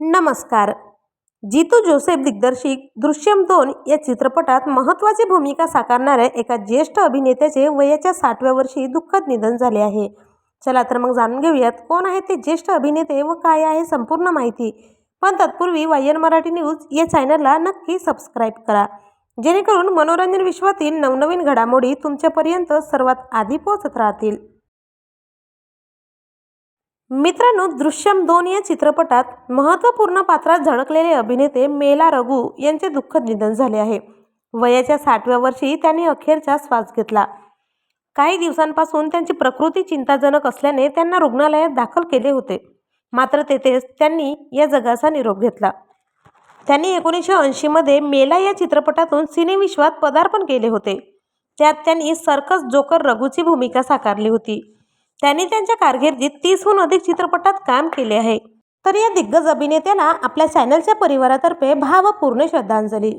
नमस्कार. जितू जोसेफ दिग्दर्शित दृश्यम दोन या चित्रपटात महत्त्वाची भूमिका साकारणाऱ्या एका ज्येष्ठ अभिनेत्याचे वयाच्या साठव्या वर्षी दुःखद निधन झाले आहे. चला तर मग जाणून घेऊयात कोण आहेत ते ज्येष्ठ अभिनेते व काय आहे संपूर्ण माहिती. पण तत्पूर्वी वायन मराठी न्यूज या चॅनलला नक्की सबस्क्राईब करा. जेणेकरून मनोरंजन विश्वातील नवनवीन घडामोडी तुमच्यापर्यंत सर्वात आधी पोहोचत राहतील. मित्रांनो दृश्यम दोन या चित्रपटात महत्त्वपूर्ण पात्रात झळकलेले अभिनेते मेला रघु यांचे दुःखद निधन झाले आहे. वयाच्या साठव्या वर्षी त्यांनी अखेरचा श्वास घेतला. काही दिवसांपासून त्यांची प्रकृती चिंताजनक असल्याने त्यांना रुग्णालयात दाखल केले होते. मात्र तेथेच त्यांनी या जगाचा निरोप घेतला. त्यांनी एकोणीसशे ऐंशीमध्ये मेला या चित्रपटातून सिनेविश्वात पदार्पण केले होते. त्यात त्यांनी सर्कस जोकर रघुची भूमिका साकारली होती. त्यांनी त्यांच्या कारकिर्दीत तीसहून अधिक चित्रपटात काम केले आहे. तर या दिग्गज अभिनेत्याला आपल्या चॅनलच्या परिवारातर्फे भावपूर्ण श्रद्धांजली.